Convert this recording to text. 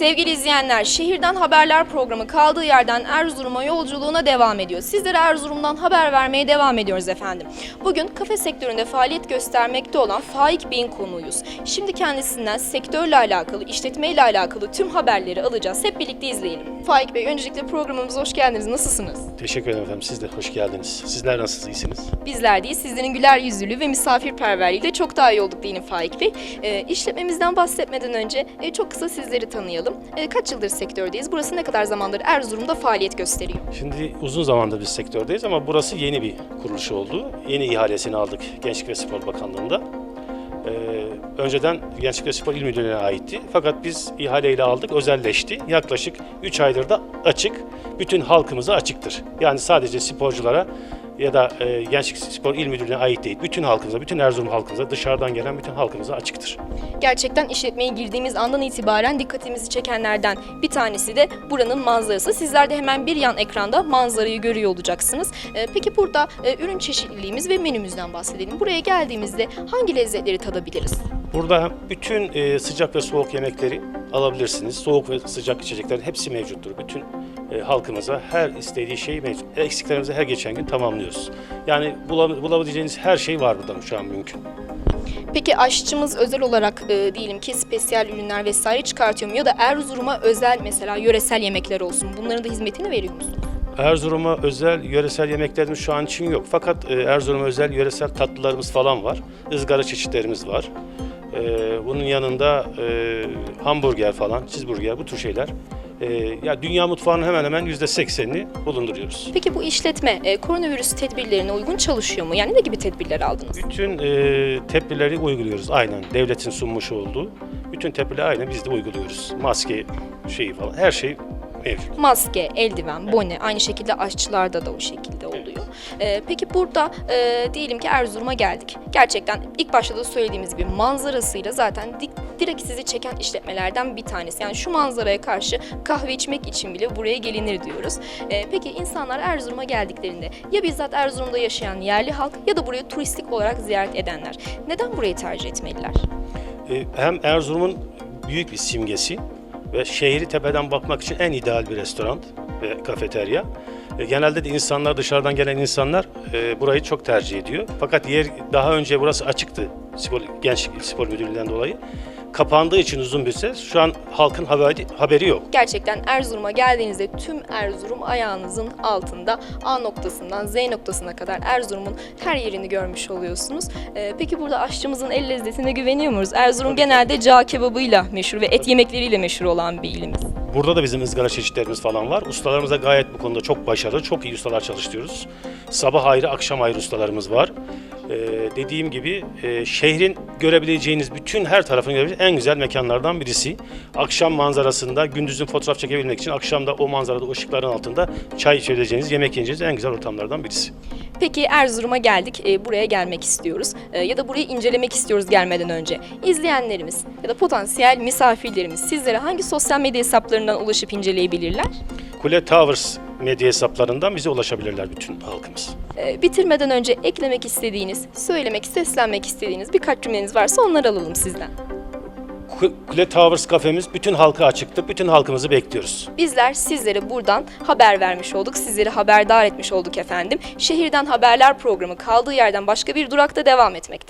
Sevgili izleyenler, Şehirden Haberler programı kaldığı yerden Erzurum'a yolculuğuna devam ediyor. Sizlere Erzurum'dan haber vermeye devam ediyoruz efendim. Bugün kafe sektöründe faaliyet göstermekte olan Faik Bey'in konuğuyuz. Şimdi kendisinden sektörle alakalı, işletmeyle alakalı tüm haberleri alacağız. Hep birlikte izleyelim. Faik Bey, öncelikle programımıza hoş geldiniz. Nasılsınız? Teşekkür ederim efendim. Siz de hoş geldiniz. Sizler nasılsınız? iyisiniz? Bizler değil, sizlerin güler yüzlülüğü ve misafirperverliğiyle çok daha iyi olduk diyelim Faik Bey. Ee, işletmemizden bahsetmeden önce e, çok kısa sizleri tanıyalım. E, kaç yıldır sektördeyiz? Burası ne kadar zamandır Erzurum'da faaliyet gösteriyor? Şimdi uzun zamandır biz sektördeyiz ama burası yeni bir kuruluş oldu. Yeni ihalesini aldık Gençlik ve Spor Bakanlığı'nda. Ee, önceden Gençlik ve Spor İl Müdürlüğü'ne aitti. Fakat biz ihaleyle aldık, özelleşti. Yaklaşık 3 aydır da açık. Bütün halkımıza açıktır. Yani sadece sporculara ya da e, Gençlik Spor İl Müdürlüğü'ne ait değil. Bütün halkımıza, bütün Erzurum halkımıza, dışarıdan gelen bütün halkımıza açıktır. Gerçekten işletmeye girdiğimiz andan itibaren dikkatimizi çekenlerden bir tanesi de buranın manzarası. Sizler de hemen bir yan ekranda manzarayı görüyor olacaksınız. E, peki burada e, ürün çeşitliliğimiz ve menümüzden bahsedelim. Buraya geldiğimizde hangi lezzetleri tadabiliriz? Burada bütün e, sıcak ve soğuk yemekleri alabilirsiniz. Soğuk ve sıcak içeceklerin hepsi mevcuttur. Bütün e, halkımıza her istediği şey mevcut. Eksiklerimizi her geçen gün tamamlıyoruz. Yani bula- bulabileceğiniz her şey var burada şu an mümkün. Peki aşçımız özel olarak e, diyelim ki spesiyel ürünler vesaire çıkartıyor mu? Ya da Erzurum'a özel mesela yöresel yemekler olsun. Bunların da hizmetini veriyor musunuz? Erzurum'a özel yöresel yemeklerimiz şu an için yok. Fakat e, Erzurum'a özel yöresel tatlılarımız falan var. Izgara çeşitlerimiz var. E, bunun yanında e, hamburger falan, cheeseburger bu tür şeyler. E, ya dünya mutfağının hemen hemen %80'ini bulunduruyoruz. Peki bu işletme e, koronavirüs tedbirlerine uygun çalışıyor mu? Yani ne gibi tedbirler aldınız? Bütün e, tedbirleri uyguluyoruz aynen. Devletin sunmuş olduğu bütün tedbirleri aynen biz de uyguluyoruz. Maske şeyi falan her şey mevcut. Maske, eldiven, bone aynı şekilde aşçılarda da o şekilde oluyor. E, peki burada e, diyelim ki Erzurum'a geldik. Gerçekten ilk başta da söylediğimiz gibi manzarasıyla zaten di- direkt sizi çeken işletmelerden bir tanesi. Yani şu manzaraya karşı kahve içmek için bile buraya gelinir diyoruz. E, peki insanlar Erzurum'a geldiklerinde ya bizzat Erzurum'da yaşayan yerli halk ya da buraya turistik olarak ziyaret edenler neden burayı tercih etmeliler? E, hem Erzurum'un büyük bir simgesi ve şehri tepeden bakmak için en ideal bir restoran ve kafeterya. E, genelde de insanlar dışarıdan gelen insanlar e, burayı çok tercih ediyor. Fakat yer daha önce burası açıktı spor, Gençlik Spor Müdürlüğü'nden dolayı. Kapandığı için uzun bir süre şu an halkın haberi, haberi yok. Gerçekten Erzurum'a geldiğinizde tüm Erzurum ayağınızın altında A noktasından Z noktasına kadar Erzurum'un her yerini görmüş oluyorsunuz. Ee, peki burada aşçımızın el lezzetine güveniyor muyuz? Erzurum genelde cağ kebabıyla meşhur ve et yemekleriyle meşhur olan bir ilimiz. Burada da bizim ızgara çeşitlerimiz falan var. Ustalarımız da gayet bu konuda çok başarılı, çok iyi ustalar çalıştırıyoruz. Sabah ayrı, akşam ayrı ustalarımız var. Ee, dediğim gibi e, şehrin görebileceğiniz bütün her tarafını görebileceğiniz en güzel mekanlardan birisi. Akşam manzarasında gündüzün fotoğraf çekebilmek için akşamda o manzarada o ışıkların altında çay içebileceğiniz, yemek yiyeceğiniz en güzel ortamlardan birisi. Peki Erzurum'a geldik, e, buraya gelmek istiyoruz E, ya da burayı incelemek istiyoruz gelmeden önce. İzleyenlerimiz ya da potansiyel misafirlerimiz sizlere hangi sosyal medya hesaplarından ulaşıp inceleyebilirler? Kule Towers medya hesaplarından bize ulaşabilirler bütün halkımız. Ee, bitirmeden önce eklemek istediğiniz, söylemek, seslenmek istediğiniz birkaç cümleniz varsa onları alalım sizden. Ku- Kule Towers kafemiz bütün halka açıktır. Bütün halkımızı bekliyoruz. Bizler sizlere buradan haber vermiş olduk, sizleri haberdar etmiş olduk efendim. Şehirden Haberler programı kaldığı yerden başka bir durakta devam etmekte.